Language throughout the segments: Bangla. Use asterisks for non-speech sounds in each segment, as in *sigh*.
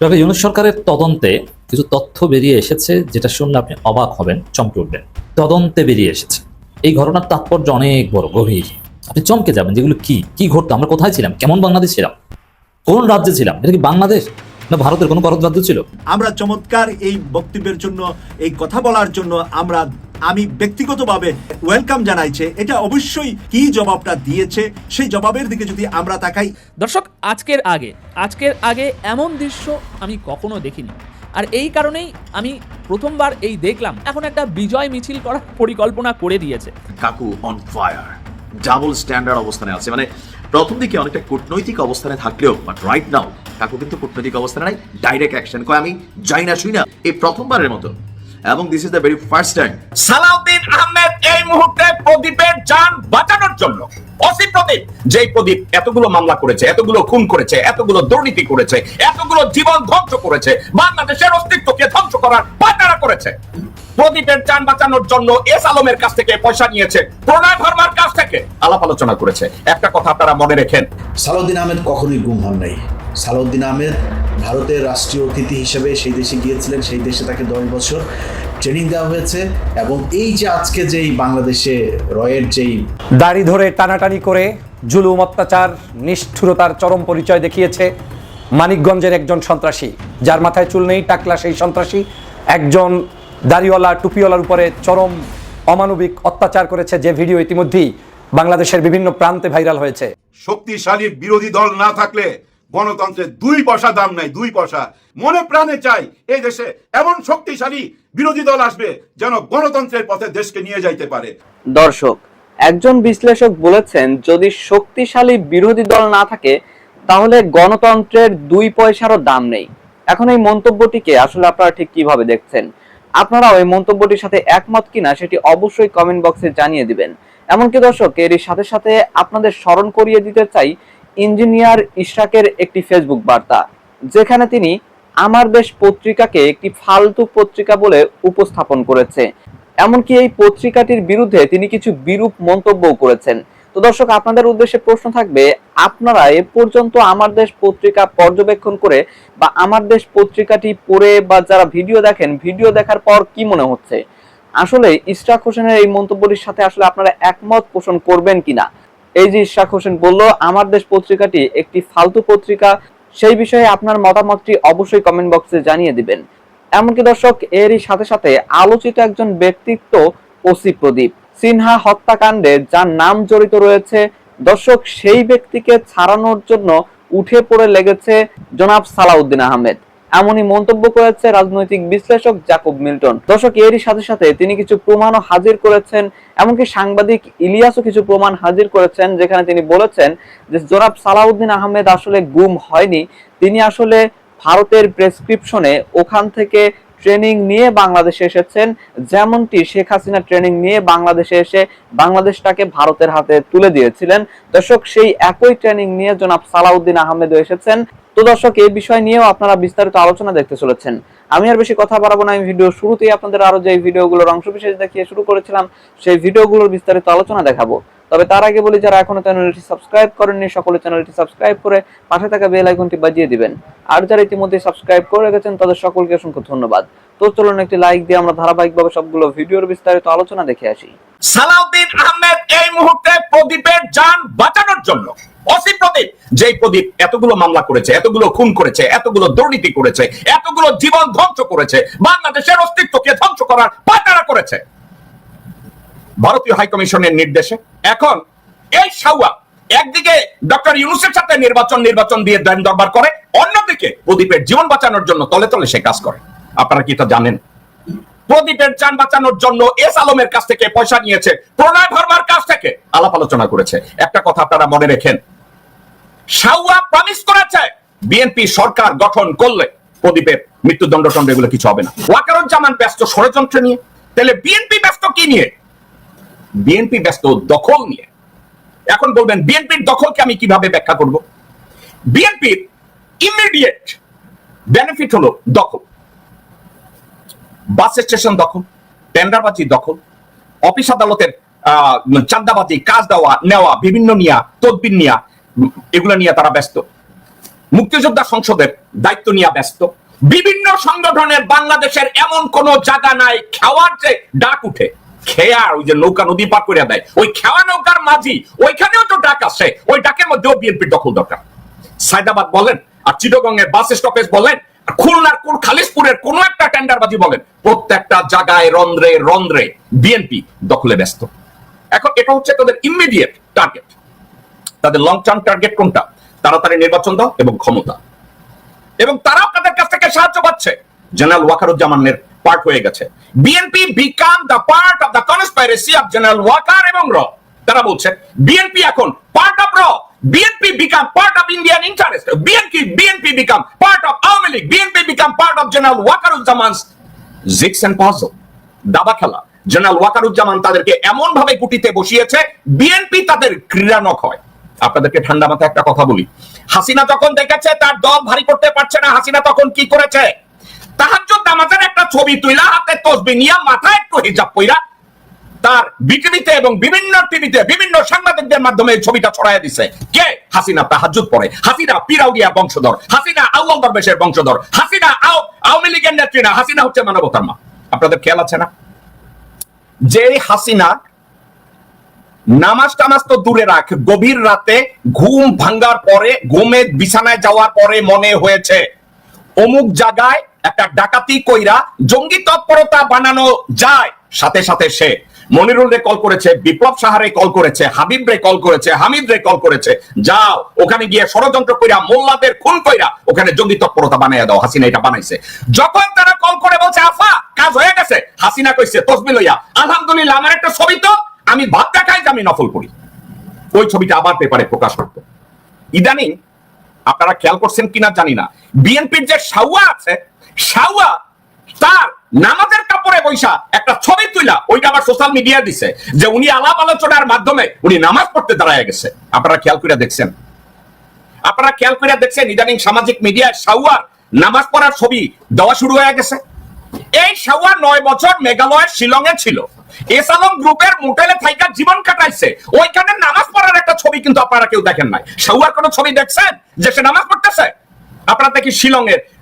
ডক্টর ইউনুস সরকারের তদন্তে কিছু তথ্য বেরিয়ে এসেছে যেটা শুনলে আপনি অবাক হবেন, চমকে উঠবেন। তদন্তে বেরিয়ে এসেছে। এই ঘটনার তাৎপর্য অনেক বড়, গভীর। আপনি চমকে যাবেন যেগুলো কি? কি ঘটতো আমরা কোথায় ছিলাম? কেমন বাংলাদেশ ছিলাম? কোন রাজ্যে ছিলাম? এটা কি বাংলাদেশ? না ভারতের কোনো ভারত রাজ্য ছিল? আমরা চমৎকার এই বক্তব্যের জন্য, এই কথা বলার জন্য আমরা আমি ব্যক্তিগতভাবে ওয়েলকাম জানাইছে। এটা অবশ্যই কি জবাবটা দিয়েছে সেই জবাবের দিকে যদি আমরা তাকাই। দর্শক আজকের আগে আজকের আগে এমন দৃশ্য আমি কখনো দেখিনি। আর এই কারণেই আমি প্রথমবার এই দেখলাম। এখন একটা বিজয় মিছিল করার পরিকল্পনা করে দিয়েছে। কাকু অন ফায়ার ডাবল স্ট্যান্ডার্ড অবস্থানে আছে। মানে প্রথম দিকে অনেকটা কূটনৈতিক অবস্থানে থাকলেও বাট রাইট নাও কাকু কিন্তু কূটনৈতিক অবস্থানে নাই ডাইরেক্ট অ্যাকশন কয় আমি যাই না শুই না। এই প্রথমবারের মতো এবং this is the very first time Salauddin Ahmed এই মুহূর্তে প্রদীপের যান বাঁচানোর জন্য। অসি প্রদীপ যেই প্রদীপ এতগুলো মামলা করেছে এতগুলো খুন করেছে এতগুলো দুর্নীতি করেছে এতগুলো জীবন ধ্বংস করেছে বাংলাদেশের অস্তিত্বকে ধ্বংস করার পায়তারা করেছে। প্রদীপের যান বাঁচানোর জন্য এস আলমের কাছ থেকে পয়সা নিয়েছে প্রণয় ভার্মার কাছ থেকে আলাপ আলোচনা করেছে। একটা কথা আপনারা মনে রেখেন। সালাউদ্দিন আহমেদ কখনোই গুম হন নাই। সালাউদ্দিন আহমেদ ভারতের রাষ্ট্রীয় অতিথি হিসেবে সেই দেশে গিয়েছিলেন সেই দেশে তাকে দশ বছর ট্রেনিং দেওয়া হয়েছে এবং এই যে আজকে যেই বাংলাদেশে রয়ের যেই দাড়ি ধরে টানাটানি করে জুলুম অত্যাচার নিষ্ঠুরতার চরম পরিচয় দেখিয়েছে মানিকগঞ্জের একজন সন্ত্রাসী। যার মাথায় চুল নেই টাকলা সেই সন্ত্রাসী। একজন দাড়িওয়ালা টুপিওয়ালার উপরে চরম অমানবিক অত্যাচার করেছে যে ভিডিও ইতিমধ্যেই বাংলাদেশের বিভিন্ন প্রান্তে ভাইরাল হয়েছে। শক্তিশালী বিরোধী দল না থাকলে গণতন্ত্রের দুই পয়সা দাম নাই, দুই পয়সা। মনে প্রাণে চাই, এই দেশে এমন শক্তিশালী বিরোধী দল আসবে যেন গণতন্ত্রের পথে দেশকে নিয়ে যাইতে পারে। দর্শক, একজন বিশ্লেষক বলেছেন, যদি শক্তিশালী বিরোধী দল না থাকে, তাহলে গণতন্ত্রের দুই পয়সারও দাম নেই। এখন এই মন্তব্যটিকে আসলে আপনারা ঠিক কীভাবে দেখছেন? আপনারাও এই মন্তব্যটির সাথে একমত কিনা সেটি অবশ্যই কমেন্ট বক্সে জানিয়ে দিবেন। এমনকি দর্শক, এরই সাথে সাথে আপনাদের স্মরণ করিয়ে দিতে চাই ইঞ্জিনিয়ার ইশরাকের একটি ফেসবুক বার্তা, যেখানে তিনি আমার দেশ পত্রিকাকে একটি ফালতু পত্রিকা বলে উপস্থাপন করেছে। এমনকি এই পত্রিকাটির বিরুদ্ধে তিনি কিছু বিরূপ মন্তব্যও করেছেন। তো দর্শক, আপনাদের উদ্দেশ্যে প্রশ্ন থাকবে, আপনারা এ পর্যন্ত আমার দেশ পত্রিকা পর্যবেক্ষণ করে বা আমার দেশ পত্রিকাটি পড়ে বা যারা ভিডিও দেখেন, ভিডিও দেখার পর কি মনে হচ্ছে? আসলে ইশরাক হোসেনের এই মন্তব্যটির সাথে আসলে আপনারা একমত পোষণ করবেন কিনা? এই যে ইশরাক হোসেন বলল, আমার দেশ পত্রিকাটি একটি ফালতু পত্রিকা, সেই বিষয়ে আপনার মতামতটি অবশ্যই কমেন্ট বক্সে জানিয়ে দিবেন। এমনকি দর্শক, এরই সাথে সাথে আলোচিত একজন ব্যক্তিত্ব ওসি প্রদীপ। সিনহা হত্যাকাণ্ডে যার নাম জড়িত রয়েছে, দর্শক, সেই ব্যক্তিকে ছাড়ানোর জন্য উঠে পড়ে লেগেছে জনাব সালাউদ্দিন আহমেদ। এমনই মন্তব্য করেছে রাজনৈতিক বিশ্লেষক জাকব মিল্টন। দর্শক, এরই সাথে সাথে তিনি কিছু প্রমাণও হাজির করেছেন, এমনকি সাংবাদিক ইলিয়াসও কিছু প্রমাণ হাজির করেছেন, যেখানে তিনি বলেছেন যে জোরাব সালাউদ্দিন আহমেদ আসলে গুম হয়নি। তিনি আসলে ভারতের প্রেসক্রিপশনে ওখান থেকে ট্রেনিং নিয়ে বাংলাদেশে এসেছেন। যেমনটি শেখ হাসিনা ট্রেনিং নিয়ে বাংলাদেশে এসে বাংলাদেশটাকে ভারতের হাতে তুলে দিয়েছিলেন। দর্শক, সেই একই ট্রেনিং নিয়ে জনাব সালাউদ্দিন আহমেদ এসেছেন। তো দর্শক, এই বিষয় নিয়েও আপনারা বিস্তারিত আলোচনা দেখতে চলেছেন। আমি আর বেশি কথা বাড়াবো না। আমি ভিডিও শুরুতেই আপনাদের আরও যে ভিডিওগুলোর অংশ বিশেষ দেখিয়ে শুরু করেছিলাম, সেই ভিডিওগুলোর বিস্তারিত আলোচনা দেখাবো। তবে তার আগে বলি, যারা এখনও চ্যানেলটি সাবস্ক্রাইব করেননি, সকলে চ্যানেলটি সাবস্ক্রাইব করে পাশে থাকা বেল আইকনটি বাজিয়ে দিবেন। আর যারা ইতিমধ্যে সাবস্ক্রাইব করে রেখেছেন, তাদের সকলকে অসংখ্য ধন্যবাদ। তো চলুন একটি লাইক দিয়ে আমরা ধারাবাহিকভাবে সবগুলো ভিডিওর বিস্তারিত আলোচনা দেখে আসি। সালাউদ্দিন আহমেদ এই মুহূর্তে প্রদীপের যান বাঁচানোর জন্য। অসি প্রদীপ, যেই প্রদীপ এতগুলো মামলা করেছে, এতগুলো খুন করেছে, এতগুলো দুর্নীতি করেছে, এতগুলো জীবন ধ্বংস করেছে, বাংলাদেশের অস্তিত্বকে ধ্বংস করার পায়তারা করেছে। ভারতীয় হাইকমিশনের নির্দেশে। এখন এই সাউয়া একদিকে ডক্টর ইউনুসের সাথে নির্বাচন নির্বাচন দিয়ে দেন দরবার করে, অন্যদিকে প্রদীপের জীবন বাঁচানোর জন্য তলে তলে সে কাজ করে। আপনারা কি তা জানেন? প্রদীপের যান বাঁচানোর জন্য এস আলমের কাছ থেকে পয়সা নিয়েছে, প্রণয় ভার্মার কাছ থেকে আলাপ আলোচনা করেছে। একটা কথা আপনারা মনে রেখেন সাউয়া প্রমিস করেছে, বিএনপি সরকার গঠন করলে প্রদীপের মৃত্যুদণ্ড টন্ড এগুলো কিছু হবে না। ওয়াকারুজ্জামান ব্যস্ত ষড়যন্ত্র নিয়ে, তাহলে বিএনপি ব্যস্ত কি নিয়ে? বিএনপি ব্যস্ত দখল নিয়ে। এখন বলবেন বিএনপির দখলকে আমি কীভাবে ব্যাখ্যা করব? বিএনপির ইমিডিয়েট বেনিফিট হলো দখল। বাস স্টেশন দখল টেন্ডারবাজি দখল অফিস আদালতের আহ, চাঁদাবাজি কাজ দেওয়া নেওয়া বিভিন্ন নিয়া তদবির নিয়া এগুলো নিয়ে তারা ব্যস্ত। মুক্তিযোদ্ধা সংসদের দায়িত্ব নিয়ে ব্যস্ত। বিভিন্ন সংগঠনের বাংলাদেশের এমন কোন জায়গা নাই খাওয়ার যে ডাক উঠে। খেয়ার ওই যে নৌকা নদী পার করে দেয়। ওই খেওয়া নৌকার মাঝি, ওইখানেও তো ডাক আসে। ওই ডাকের মধ্যেও দখল দরকার। বলেন, আর বাস স্টপেজ বলেন খুলনার কোন খালিশপুরের কোন একটা বলেন, প্রত্যেকটা জায়গায় রন্ধ্রে রন্ধ্রে বিএনপি দখলে ব্যস্ত। এখন এটা হচ্ছে তাদের ইমিডিয়েট টার্গেট তাদের লং টার্ম টার্গেট কোনটা? তাড়াতাড়ি নির্বাচন দাও এবং ক্ষমতা। এবং তারা আপনাদের কাছ থেকে সাহায্য পাচ্ছে। জেনারেল ওয়াকারুজ্জামানের পার্ট হয়ে গেছে। BNP become the part of the conspiracy of general Waker এবং র তারা বলছে বিএনপি এখন পার্ট অফ র BNP become part of Indian interest BNP BNP become part of Awami League. BNP become part of general Wakeruzzaman's jigs and puzzle দাবা খেলা। জেনারেল ওয়াকারুজ্জামান তাদেরকে এমন ভাবে গুটিতে বসিয়েছে বিএনপি তাদের ক্রীড়ানক হয়। আপনাদেরকে ঠান্ডা মাথায় একটা কথা বলি। হাসিনা যখন দেখেছে, তার দল ভারী করতে পারছে না। হাসিনা তখন কি করেছে? তাহাজ্জুদ নামাজের একটা ছবি তুইলা হাতে তসবি নিয়া মাথায় একটু হিজাব কইরা তার এবং বিভিন্ন টিভিতে বিভিন্ন সাংবাদিকদের মাধ্যমে এই ছবিটা ছড়াইয়া দিছে। কে? হাসিনা হাসিনা বংশধর। হাসিনা আউয়াল দরবেশের বংশধর। হাসিনা আও আওয়ামী লীগের নেত্রী না। হাসিনা হচ্ছে মানবতার মা। আপনাদের খেয়াল আছে না? যে হাসিনা নামাজ টামাজ তো দূরে রাখ। গভীর রাতে ঘুম ভাঙ্গার পরে, ঘুমে বিছানায় যাওয়ার পরে মনে হয়েছে, অমুক জায়গায় একটা ডাকাতি কইরা জঙ্গি তৎপরতা বানানো যায়। সাথে সাথে সে মনিরুল রে কল করেছে, বিপ্লব সাহারে কল করেছে, হাবিব রে কল করেছে, হামিদ রে কল করেছে। যাও, ওখানে গিয়ে ষড়যন্ত্র কইরা, মোল্লাদের খুন কইরা ওখানে জঙ্গি তৎপরতা বানাইয়া দাও, হাসিনা এটা বানাইছে। যখন তারা কল করে বলছে, আফা, কাজ হয়ে গেছে। হাসিনা কইছে তসবি লইয়া। আলহামদুলিল্লাহ, আমার একটা ছবি তো, আমি ভাত দেখাই যে আমি নফল করি। ওই ছবিটা আবার পেপারে প্রকাশ করতো ইদানিং, আপনারা খেয়াল করছেন কিনা জানি না। বিএনপির যে সাউয়া আছে সাউয়া তার নামাজের কাপড়ে বৈশা একটা ছবি তুইলা ওইটা আবার সোশ্যাল মিডিয়া দিছে যে উনি আলাপ আলোচনার মাধ্যমে উনি নামাজ পড়তে দাঁড়ায় গেছে। আপনারা খেয়াল করে দেখছেন। আপনারা খেয়াল করে দেখছেন ইদানিং সামাজিক মিডিয়ায় নামাজ পড়ার ছবি দেওয়া শুরু হয়ে গেছে। এই সাউয়া নয় বছর মেঘালয়ের শিলংয়ে ছিল। এসালম গ্রুপের মোটেলে থাইকা জীবন কাটাইছে। ওইখানে নামাজ পড়ার একটা ছবি কিন্তু আপনারা কেউ দেখেন নাই। সাউয়ার কোনো ছবি দেখছেন যে সে নামাজ পড়তেছে? আপনারা দেখি শিলংয়ের আহ,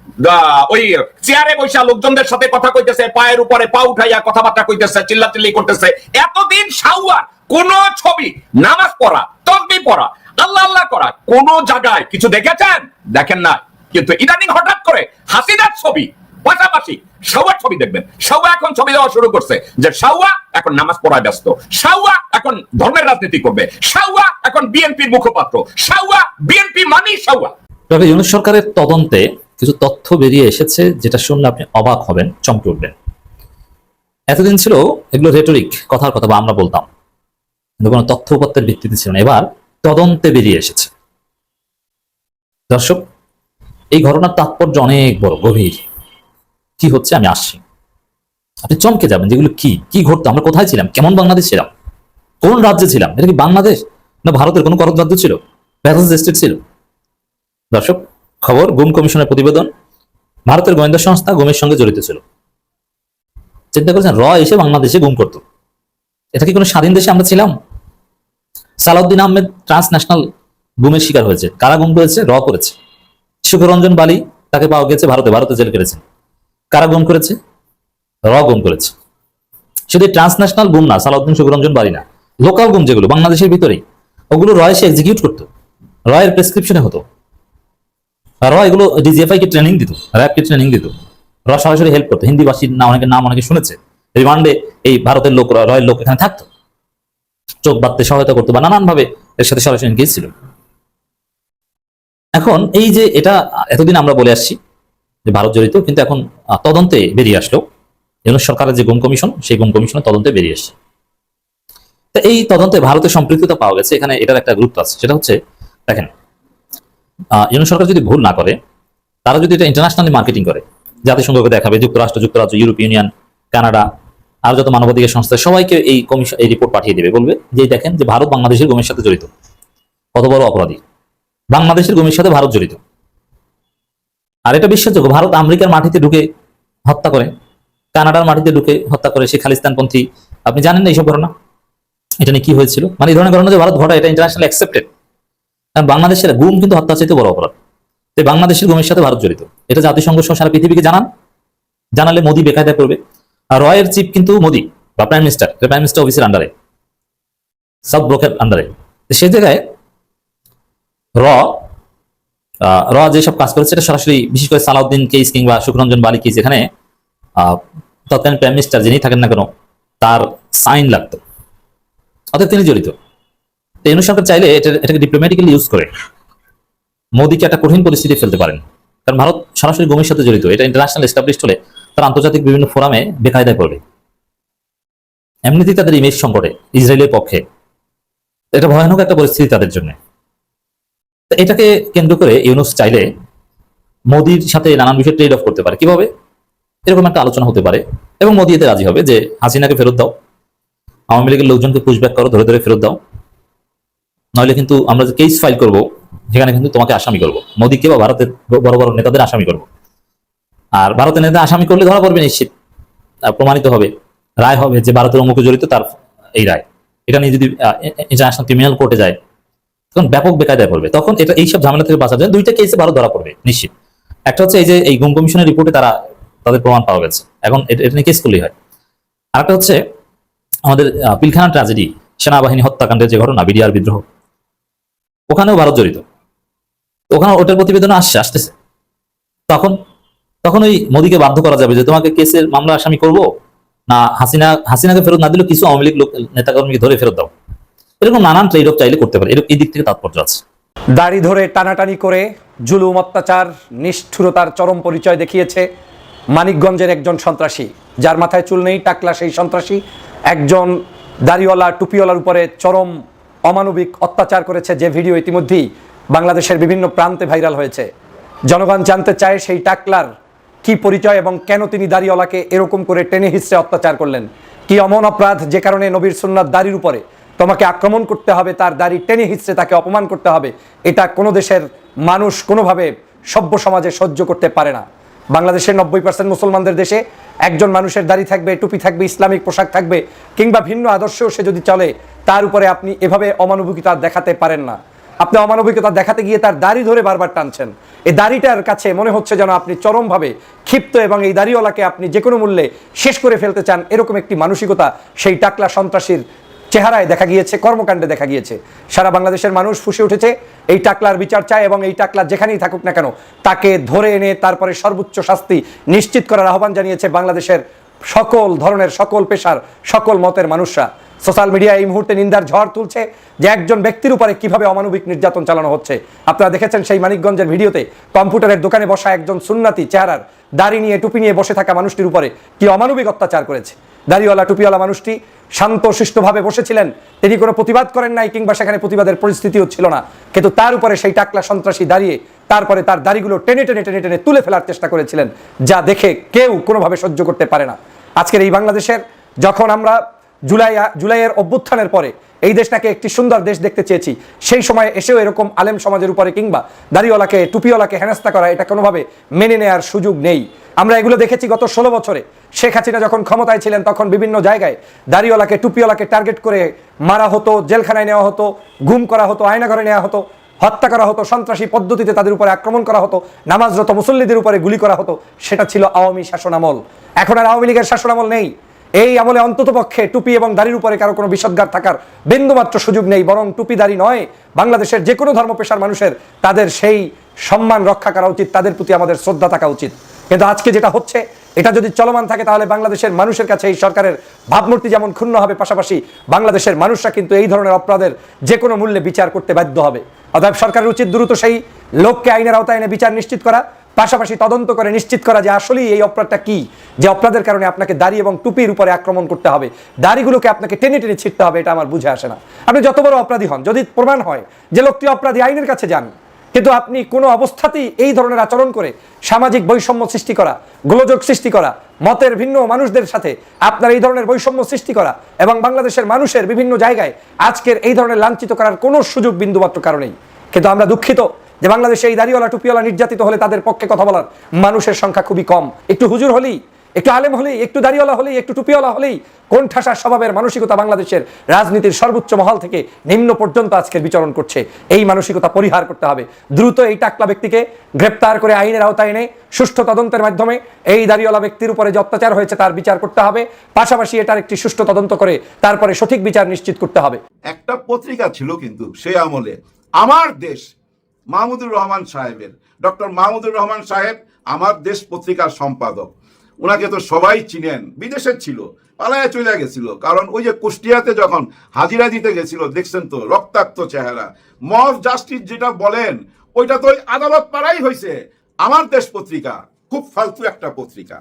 ওই চেয়ারে বৈশা লোকজনদের সাথে কথা কইতেছে, পায়ের উপরে পা উঠাইয়া কথাবার্তা কইতেছে, চিল্লাচিল্লি করতেছে। এতদিন সাউয়ার কোন ছবি, নামাজ পড়া, তসবি পড়া, আল্লাহ আল্লাহ করা, কোন জায়গায় কিছু দেখেছেন? দেখেন না কিন্তু ইদানিং হঠাৎ করে হাসিনার ছবি, পাশাপাশি সাউয়ার ছবি দেখবেন। সাউয়া এখন ছবি দেওয়া শুরু করছে যে সাউয়া এখন নামাজ পড়ায় ব্যস্ত। সাউয়া এখন ধর্মের রাজনীতি করবে। সাউয়া এখন বিএনপির মুখপাত্র। সাউয়া বিএনপি মানি সাউয়া ডক্টর ইউনুস সরকারের তদন্তে কিছু তথ্য বেরিয়ে এসেছে যেটা শুনলে আপনি অবাক হবেন, চমকে উঠবেন। এতদিন ছিল এগুলো রেটরিক কথার কথা বা আমরা বলতাম। কিন্তু কোনো তথ্য উপাত্তের ভিত্তিতে ছিল না। এবার তদন্তে বেরিয়ে এসেছে। দর্শক, এই ঘটনার তাৎপর্য অনেক বড়, গভীর। কি হচ্ছে আমি আসছি। আপনি চমকে যাবেন যেগুলো কি? কি ঘটতো? আমরা কোথায় ছিলাম? কেমন বাংলাদেশ ছিলাম? কোন রাজ্যে ছিলাম? এটা কি বাংলাদেশ? না ভারতের কোনো করদ রাজ্য ছিল? প্যারাস স্টেট ছিল? দর্শক, খবর, গুম কমিশনের প্রতিবেদন, ভারতের গোয়েন্দা সংস্থা গুমের সঙ্গে জড়িত ছিল। চিন্তা করেছেন, র এসে বাংলাদেশে গুম করত। এটা কি কোনো স্বাধীন দেশে আমরা ছিলাম? সালাউদ্দিন আহমেদ ট্রান্সন্যাশনাল গুমের শিকার হয়েছে। কারা গুম করেছে? র করেছে। সুখরঞ্জন বালি তাকে পাওয়া গেছে ভারতে ভারতে জেল কেটেছেন কারা গুম করেছে? র গুম করেছে। শুধু ট্রান্সন্যাশনাল গুম না, সালাউদ্দিন, সুখরঞ্জন বালি না, লোকাল গুম যেগুলো, বাংলাদেশের ভিতরেই, ওগুলো রয় সে এক্সিকিউট করতো। রয়ের প্রেসক্রিপশনে হতো। র এগুলো ডিজিএফআই কে ট্রেনিং দিত র্যাব কে ট্রেনিং দিত। র সরাসরি হেল্প করতো। হিন্দি ভাষীর না, অনেকের নাম অনেকে শুনেছে। রিমান্ডে এই ভারতের লোক রয়ের লোক এখানে থাকতো। চোখ বাঁধতে সহায়তা করতো বা নানান ভাবে এর সাথে সরাসরি এনগেজ ছিল। এখন এই যে এটা, এতদিন আমরা বলে আসছি যে ভারত জড়িত, কিন্তু এখন তদন্তে বেরিয়ে আসলো। এগুলো সরকারের যে গুম কমিশন, সেই গুম কমিশনের তদন্তে বেরিয়ে আসছে। তা এই তদন্তে ভারতের সম্পৃক্ততা পাওয়া গেছে। এখানে এটার একটা গুরুত্ব আছে। সেটা হচ্ছে, দেখেন ইউনিয়ন সরকার যদি ভুল না করে, তারা যদি এটা ইন্টারন্যাশনালি মার্কেটিং করে, জাতিসংঘকে দেখাবে, যুক্তরাষ্ট্র, যুক্তরাজ্য ইউরোপ ইউনিয়ন কানাডা আর যত মানবাধিকার সংস্থা সবাইকে এই কমিশন এই রিপোর্ট পাঠিয়ে দেবে। বলবে যে দেখেন যে ভারত বাংলাদেশের গুমের সাথে জড়িত। কত বড় অপরাধী। বাংলাদেশের গুমের সাথে ভারত জড়িত। আর এটা বিশ্বাসযোগ্য, ভারত আমেরিকার মাটিতে ঢুকে হত্যা করে, কানাডার মাটিতে ঢুকে হত্যা করে সে খালিস্তানপন্থী। আপনি জানেন না এইসব ঘটনা? এটা নিয়ে কি হয়েছিল? মানে এই ধরনের ঘটনা যে ভারত ঘটা এটা ইন্টারন্যাশনাল অ্যাকসেপ্টেড বাংলাদেশের গুম কিন্তু হত্যা চাইতে বড় অপরাধ। তো বাংলাদেশের গমের সাথে ভারত জড়িত। এটা জাতিসংঘ সহ সারা পৃথিবীকে জানান। জানালে মোদি বেকায়দা করবে আর রয়ের চিফ কিন্তু মোদি বা প্রাইম মিনিস্টার প্রাইম মিনিস্টার অফিসের আন্ডারে সাউথ ব্লকের আন্ডারে সেই জায়গায় র র যেসব কাজ করেছে, এটা সরাসরি বিশেষ করে সালাউদ্দিন কেস কিংবা সুখরঞ্জন বালি কেস এখানে তৎকালীন প্রাইম মিনিস্টার যিনি থাকেন না কেন, তার সাইন লাগতো। অর্থাৎ তিনি জড়িত। তো সরকার চাইলে এটা- এটাকে ডিপ্লোম্যাটিক্যালি ইউজ করে মোদীকে একটা কঠিন পরিস্থিতি ফেলতে পারেন। কারণ ভারত সরাসরি গমের সাথে জড়িত, এটা ইন্টারন্যাশনাল এস্টাবলিশড হলে তারা আন্তর্জাতিক বিভিন্ন ফোরামে বেকায়দায় পড়বে। এমনিতেই তাদের ইমেজ সংকটে, ইসরায়েলের পক্ষে। এটা ভয়ানক একটা পরিস্থিতি তাদের জন্য। এটাকে কেন্দ্র করে ইউনুস চাইলে মোদির সাথে নানান বিষয়ে ট্রেড অফ করতে পারে। কীভাবে? এরকম একটা আলোচনা হতে পারে। এবং মোদি এতে রাজি হবে যে, হাসিনাকে ফেরত দাও। আওয়ামী লীগের লোকজনকে পুশব্যাক করো, ধরে ধরে ফেরত দাও। নইলে কিন্তু আমরা যে কেস ফাইল করব, সেখানে কিন্তু তোমাকে আসামি করব। মোদীকে বা ভারতের বড় বড় নেতাদের আসামি করব। আর ভারতের নেতা আসামি করলে ধরা পড়বে নিশ্চিত। আর প্রমাণিত হবে, রায় হবে যে ভারতের অমুকে জড়িত তার এই রায়। এটা নিয়ে যদি ইন্টারন্যাশনাল ক্রিমিনাল কোর্টে যায়, তখন ব্যাপক বেকায়দায় পড়বে। তখন এটা এইসব ঝামেলা থেকে বাঁচা যায় দুইটা কেসে ভারত ধরা পড়বে, নিশ্চিত। একটা হচ্ছে এই যে, এই গুম কমিশনের রিপোর্টে তারা, তাদের প্রমাণ পাওয়া গেছে। এখন এটা নিয়ে কেস করলেই হয়। আরেকটা হচ্ছে, আমাদের পিলখানা ট্র্যাজেডি সেনাবাহিনী হত্যাকাণ্ডের যে ঘটনা, বিডিআর বিদ্রোহ। ওখানেও ভারত জড়িত। ওখানে ওটার প্রতিবেদন আসছে, আসতেছে। তখন তখন ওই মোদীকে বাধ্য করা যাবে যে তোমাকে কেসের মামলা আসামি করব? না, হাসিনা, হাসিনাকে ফেরত না দিলে কিছু আওয়ামী লীগ লোক, নেতাকর্মীকে ধরে ফেরত দাও। এরকম নানান ট্রেড অফ চাইলে করতে পারে। এরকম, এই দিক থেকে তাৎপর্য আছে। দাড়ি ধরে টানাটানি করে জুলুম, অত্যাচার, নিষ্ঠুরতার চরম পরিচয় দেখিয়েছে মানিকগঞ্জের একজন সন্ত্রাসী। যার মাথায় চুল নেই, টাকলা সেই সন্ত্রাসী। একজন দাড়িওয়ালা, টুপিওয়ালার উপরে চরম অমানবিক অত্যাচার করেছে যে ভিডিও ইতিমধ্যেই বাংলাদেশের বিভিন্ন প্রান্তে ভাইরাল হয়েছে। জনগণ জানতে চায় সেই টাকলার কি পরিচয় এবং কেন তিনি দাড়িওয়ালাকে এরকম করে টেনে হিসড়ে অত্যাচার করলেন। কি অমন অপরাধ যে কারণে নবীর সুন্নাত দাড়ির উপরে তোমাকে আক্রমণ করতে হবে, তার দাড়ি টেনে হিসড়ে তাকে অপমান করতে হবে, এটা কোনো দেশের মানুষ কোনোভাবে সভ্য সমাজে সহ্য করতে পারে না। বাংলাদেশের নব্বই পার্সেন্ট মুসলমানদের দেশে একজন মানুষের দাড়ি থাকবে, টুপি থাকবে, ইসলামিক পোশাক থাকবে, কিংবা ভিন্ন আদর্শেও সে যদি চলে, তার উপরে আপনি এভাবে অমানবিকতা দেখাতে পারেন না। আপনি অমানবিকতা দেখাতে গিয়ে তার দাড়ি ধরে বারবার টানছেন। এই দাড়িটার কাছে মনে হচ্ছে যেন আপনি চরমভাবে ক্ষিপ্ত এবং এই দাড়িওয়ালাকে আপনি যে কোনো মূল্যে শেষ করে ফেলতে চান, এরকম একটি মানসিকতা, সেই টাকলা সন্ত্রাসীর চেহারায় দেখা গিয়েছে, কর্মকাণ্ডে দেখা গিয়েছে। সারা বাংলাদেশের মানুষ ফুসে উঠেছে, এই টাকলার বিচার চায় এবং এই টাকলা যেখানেই থাকুক না কেন, তাকে ধরে এনে তারপরে সর্বোচ্চ শাস্তি নিশ্চিত করার আহ্বান জানিয়েছে বাংলাদেশের সকল ধরনের, সকল পেশার, সকল মতের মানুষরা। সোশ্যাল মিডিয়া এই মুহূর্তে নিন্দার ঝড় তুলছে যে একজন ব্যক্তির উপরে কীভাবে অমানবিক নির্যাতন চালানো হচ্ছে। আপনারা দেখেছেন সেই মানিকগঞ্জের ভিডিওতে কম্পিউটারের দোকানে বসা একজন সুন্নাতি চেহারার দাড়ি নিয়ে, টুপি নিয়ে বসে থাকা মানুষটির উপরে কি অমানবিক অত্যাচার করেছে। দাড়িওয়ালা টুপিওয়ালা মানুষটি শান্ত, শিষ্টভাবে বসেছিলেন। তিনি কোনো প্রতিবাদ করেন নাই কিংবা সেখানে প্রতিবাদের পরিস্থিতিও ছিল না। কিন্তু তার উপরে সেই টাকলা সন্ত্রাসী দাঁড়িয়ে তারপরে তার দাড়িগুলো টেনে টেনে টেনে টেনে তুলে ফেলার চেষ্টা করেছিলেন, যা দেখে কেউ কোনোভাবে সহ্য করতে পারে না। আজকের এই বাংলাদেশের যখন আমরা জুলাই, জুলাইয়ের অভ্যুত্থানের পরে এই দেশটাকে একটি সুন্দর দেশ দেখতে চেয়েছি, সেই সময় এসেও এরকম আলেম সমাজের উপরে কিংবা দাড়িওয়ালাকে, টুপিওয়ালাকে হেনস্থা করা, এটা কোনোভাবে মেনে নেওয়ার সুযোগ নেই। আমরা এগুলো দেখেছি গত ষোলো বছরে। শেখ হাসিনা যখন ক্ষমতায় ছিলেন, তখন বিভিন্ন জায়গায় দাড়িওয়ালাকে, টুপিওয়ালাকে টার্গেট করে মারা হতো, জেলখানায় নেওয়া হতো, গুম করা হতো, আয়নাঘরে নেওয়া হতো, হত্যা করা হতো, সন্ত্রাসী পদ্ধতিতে তাদের উপরে আক্রমণ করা হতো, নামাজরত মুসল্লিদের উপরে গুলি করা হতো, সেটা ছিল আওয়ামী শাসনামল। এখন আর আওয়ামী লীগের শাসনামল নেই। এই আমলে অন্তত পক্ষে টুপি এবং দাড়ির উপরে কারও কোনো বিষদগার থাকার বিন্দুমাত্র সুযোগ নেই, বরং টুপি, দাড়ি নয়, বাংলাদেশের যে কোনো ধর্ম পেশার মানুষের তাদের সেই সম্মান রক্ষা করা উচিত, তাদের প্রতি আমাদের শ্রদ্ধা থাকা উচিত। কিন্তু আজকে যেটা হচ্ছে এটা যদি চলমান থাকে, তাহলে বাংলাদেশের মানুষের কাছে এই সরকারের ভাবমূর্তি যেমন ক্ষুণ্ণ হবে, পাশাপাশি বাংলাদেশের মানুষরা কিন্তু এই ধরনের অপরাধের যে কোনো মূল্যে বিচার করতে বাধ্য হবে। অতএব সরকারের উচিত দ্রুত সেই লোককে আইনের আওতায় এনে বিচার নিশ্চিত করা, পাশাপাশি তদন্ত করে নিশ্চিত করা যে আসলেই এই অপরাধটা কি, যে অপরাধের কারণে আপনাকে দাড়ি এবং টুপির উপরে আক্রমণ করতে হবে। দাড়িগুলোকে আপনাকে টেনে টেনে ছিটতে হবে, এটা আমার বুঝে আসে না। আপনি যত বড় অপরাধী হন, যদি প্রমাণ হয় যে লোকটি অপরাধী, আইনের কাছে যান। কিন্তু আপনি কোনো অবস্থাতেই এই ধরনের আচরণ করে সামাজিক বৈষম্য সৃষ্টি করা, গোলযোগ সৃষ্টি করা, মতের ভিন্ন মানুষদের সাথে আপনার এই ধরনের বৈষম্য সৃষ্টি করা এবং বাংলাদেশের মানুষের বিভিন্ন জায়গায় আজকের এই ধরনের লাঞ্ছিত করার কোনো সুযোগ বিন্দুমাত্র কারণেই কিন্তু আমরা দুঃখিত যে বাংলাদেশে এই দাড়িওয়ালা টুপিওয়ালা নির্যাতিত হলে তাদের পক্ষে কথা বলার মানুষের সংখ্যা খুবই কম। একটু হুজুর হলেই একটু আলেম হলেই, একটু দাড়িওয়ালা হলেই, একটু টুপিওয়ালা হলেই কোন ঠাসার স্বভাবের মানসিকতা বাংলাদেশের রাজনীতির সর্বোচ্চ মহল থেকে নিম্ন পর্যন্ত আজকের বিচরণ করছে। এই মানসিকতা পরিহার করতে হবে। দ্রুত এই টাকলা ব্যক্তিকে গ্রেপ্তার করে আইনের আওতায় এনে সুষ্ঠু তদন্তের মাধ্যমে এই দাড়িওয়ালা ব্যক্তির উপরে যে অত্যাচার হয়েছে তার বিচার করতে হবে। পাশাপাশি এটার একটি সুষ্ঠু তদন্ত করে তারপরে সঠিক বিচার নিশ্চিত করতে হবে। একটা পত্রিকা ছিল কিন্তু সে আমলে আমার দেশ মাহমুদুর রহমান সাহেবের। ডক্টর মাহমুদুর রহমান সাহেব আমার দেশ পত্রিকার সম্পাদক। ওনাকে তো সবাই চিনেন। বিদেশে ছিল, পালায় চলে গেছিল। কারণ ওই যে কুষ্টিয়াতে যখন হাজিরা দিতে গেছিল, দেখছেন তো, রক্তাক্ত চেহারা। মফ জাস্টিস যেটা বলেন, ওইটা তো ওই আদালত পাড়াই হয়েছে আমার দেশ পত্রিকা, খুব ফালতু একটা পত্রিকা।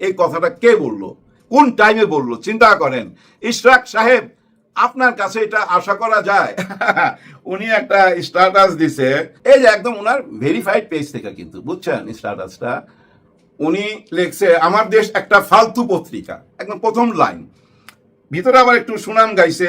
এই কথাটা কে বলল? কোন টাইমে বলল? চিন্তা করেন। ইশরাক সাহেব, আপনার কাছে এটা আশা করা যায়? *laughs* উনি একটা স্ট্যাটাস দিছে। এই যে একদম ওনার ভেরিফাইড পেজ থেকে কিন্তু, বুঝছেন স্ট্যাটাসটা উনি লিখছে, আমার দেশ একটা ফালতু পত্রিকা। একদম প্রথম লাইন। ভিতরে আবার একটু সুনাম গাইছে।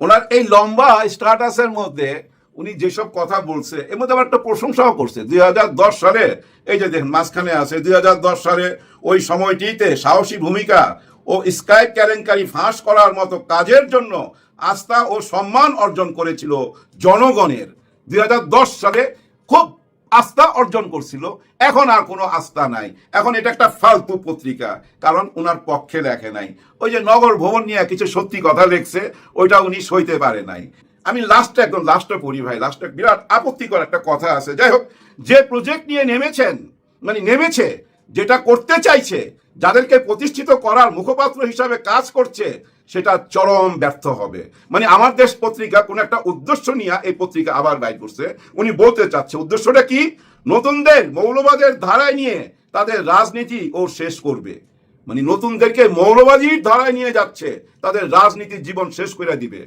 ওনার এই লম্বা স্ট্যাটাসের মধ্যে উনি যেসব কথা বলছে, এর মধ্যে আবার একটা প্রশংসাও করছে। দুই হাজার দশ সালে, এই যে দেখেন, মাঝখানে আছে, দুই হাজার দশ সালে ওই সময়টিতে সাহসী ভূমিকা ও স্কাইপ কেলেঙ্কারি ফাঁস করার মতো কাজের জন্য আস্থা ও সম্মান অর্জন করেছিল জনগণের। দুই হাজার দশ সালে খুব আস্থা অর্জন করছিল। এখন আর কোনো আস্থা নাই। এখন এটা একটা ফালতু পত্রিকা, কারণ ওনার পক্ষে লেখে নাই। ওই যে নগর ভবন নিয়ে কিছু সত্যি কথা লিখছে, ওইটা উনি সইতে পারে নাই। আমি লাস্টে একদম লাস্টে পড়ি ভাই লাস্টে বিরাট আপত্তিকর একটা কথা আছে। যাই হোক, যে প্রজেক্ট নিয়ে নেমেছেন মানে নেমেছে, যেটা করতে চাইছে, যাদেরকে প্রতিষ্ঠিত করার মুখপাত্র হিসাবে কাজ করছে সেটা চরম ব্যর্থ হবে। মানে আমার দেশ পত্রিকা কোন একটা উদ্দেশ্য নিয়ে এই পত্রিকা আবার বাইর করছে। উনি বলতে চাচ্ছে, উদ্দেশ্যটা কি? নতুনদের মৌলবাদের ধারায় নিয়ে তাদের রাজনীতি ও শেষ করবে। মানে নতুনদেরকে মৌলবাদীর ধারায় নিয়ে যাচ্ছে, তাদের রাজনীতির জীবন শেষ করে দিবে।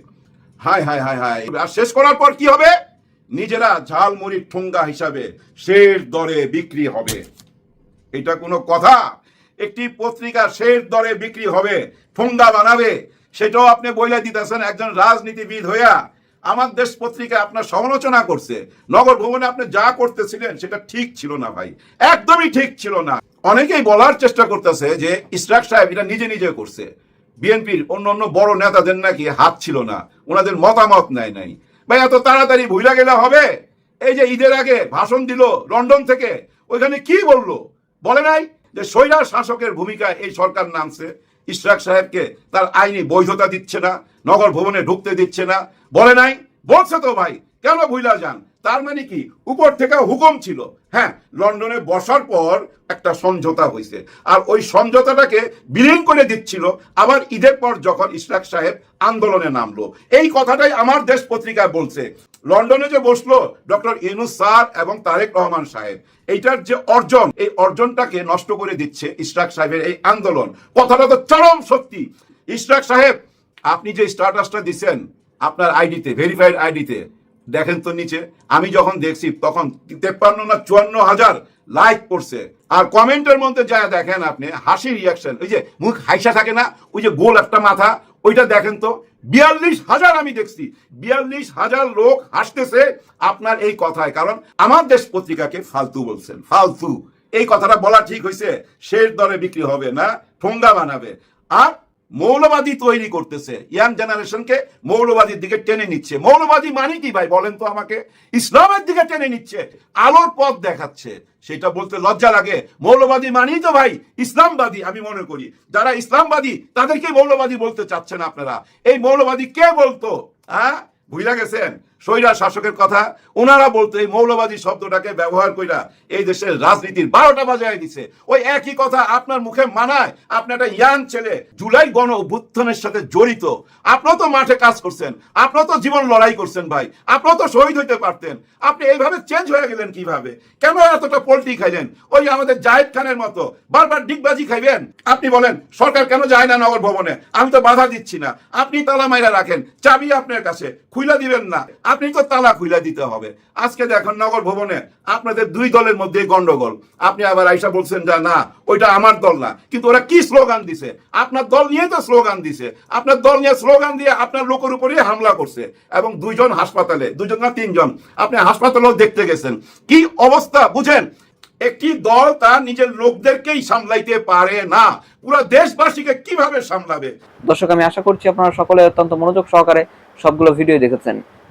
হাই হাই হাই হাই আর শেষ করার পর কি হবে? নিজেরা ঝালমুড়ির ঠোঙ্গা হিসাবে শের দরে বিক্রি হবে। এটা কোনো কথা? একটি পত্রিকা শের দরে বিক্রি হবে ঠোঙ্গা বানাবে। সেটাও আপনি বইলে দিতেছেন, একজন রাজনীতিবিদ হইয়া আমার দেশ পত্রিকা আপনার সমালোচনা করছে। নগর ভবনে আপনি যা করতেছিলেন, সেটা ঠিক ছিল না ভাই। একদমই ঠিক ছিল না। অনেকেই বলার চেষ্টা করতেছে যে ইসরাক সাহেব এটা নিজে নিজে করছে। বিএনপির অন্য অন্য বড় নেতাদের নাকি হাত ছিল না। ওনাদের মতামত নেয় নাই। ভাই, এত তাড়াতাড়ি ভুলা গেলে হবে? এই যে ঈদের আগে ভাষণ দিল লন্ডন থেকে, ওইখানে কি বলল? বলে নাই? যে সৈরা শাসকের ভূমিকায় এই সরকার নামছে, ইশরাক সাহেবকে তার আইনি বৈধতা দিচ্ছে না, নগর ভবনে ঢুকতে দিচ্ছে না, বলে নাই, বলছে তো ভাই, কেন ভুইলা যান? তার মানে কি? উপর থেকে হুকুম ছিল। হ্যাঁ লন্ডনে বসার পর একটা সমঝোতা হয়েছে আর ওই সমঝোতাটাকে বিলীন করে দিচ্ছিল। আবার ঈদের পর যখন ইশরাক সাহেব আন্দোলনে নামলো। এই কথাটাই আমার দেশ পত্রিকায় বলছে। লন্ডনে যে বসল ডক্টর ইউনুস স্যার এবং তারেক রহমান সাহেব, এইটার যে অর্জন, এই অর্জনটাকে নষ্ট করে দিচ্ছে ইশরাক সাহেবের এই আন্দোলন। কথাটা তো চরম সত্যি। ইশরাক সাহেব, আপনি যে স্ট্যাটাসটা দিচ্ছেন আপনার আইডিতে ভেরিফাইড আইডিতে দেখেন তো নিচে, আমি যখন দেখছি, তখন তেপ্পান্ন না চুয়ান্ন হাজার লাইক করছে। আর কমেন্টের মধ্যে যা দেখেন আপনি হাসি রিয়াকশন ওই যে মুখ হাইসা থাকে না, ওই যে গোল একটা মাথা, ওইটা দেখেন তো। বিয়াল্লিশ হাজার আমি দেখছি, বিয়াল্লিশ হাজার লোক হাসতেছে আপনার এই কথায়। কারণ আমার দেশ পত্রিকাকে ফালতু বলছেন, ফালতু। এই কথাটা বলা ঠিক হয়েছে শেষ দরে বিক্রি হবে না, ঠোঙ্গা বানাবে। আর মৌলবাদী তৈরি করতেছে। ইয়াং জেনারেশনকে মৌলবাদীর দিকে টেনে নিচ্ছে। মৌলবাদী মানে কি ভাই বলেন তো আমাকে? ইসলামের দিকে টেনে নিচ্ছে, আলোর পথ দেখাচ্ছে। সেটা বলতে লজ্জা লাগে। মৌলবাদী মানেই তো ভাই ইসলামবাদী, আমি মনে করি। যারা ইসলামবাদী, তাদেরকে মৌলবাদী বলতে চাচ্ছেন আপনারা। এই মৌলবাদী কে বলতো? হ্যাঁ? বুঝলা গেছেন? স্বৈরা শাসকের কথা ওনারা বলতো এই মৌলবাদী শব্দটাকে ব্যবহার কইরা এই দেশের রাজনীতির বারোটা বাজায় দিছে ওই একই কথা আপনার মুখে মানায় আপনার একটা ইয়াং ছেলে, জুলাই গণ অভ্যুত্থানের সাথে জড়িত। আপনারা তো মাঠে কাজ করছেন আপনারা তো জীবন লড়াই করছেন ভাই আপনারা তো শহীদ হইতে পারতেন। আপনি এইভাবে চেঞ্জ হয়ে গেলেন কীভাবে? কেন এতটা পোল্ট্রি খাইলেন? ওই আমাদের জাহেদ খানের মতো বারবার ডিগবাজি খাইবেন? আপনি বলেন, সরকার কেন যায় না নগর ভবনে? আমি তো বাধা দিচ্ছি না। আপনি তালা মাইরা রাখেন, চাবি আপনার কাছে, খুইলা দিবেন না। আপনি তো তালা খুইলা দিতে হবে। আজকে দেখেন নগর ভবনে আপনাদের দুই দলের মধ্যে গন্ডগোল। আপনি আবার আইসা বলছেন যে, না, ওইটা আমার দল না। কিন্তু ওরা কি স্লোগান দিছে? আপনার দল নিয়ে তো স্লোগান দিছে। আপনার দল নিয়ে স্লোগান দিয়ে আপনার লোকের উপরে হামলা করছে। এবং দুইজন হাসপাতালে দুজন না তিনজন, আপনি হাসপাতালেও দেখতে গেছেন। কি অবস্থা, বুঝেন? একটি দল তার নিজের লোকদেরকেই সামলাইতে পারে না। পুরো দেশবাসীকে কীভাবে সামলাবে? দর্শক, আমি আশা করছি আপনারা সকলে অত্যন্ত মনোযোগ সহকারে সবগুলো ভিডিও দেখেছেন।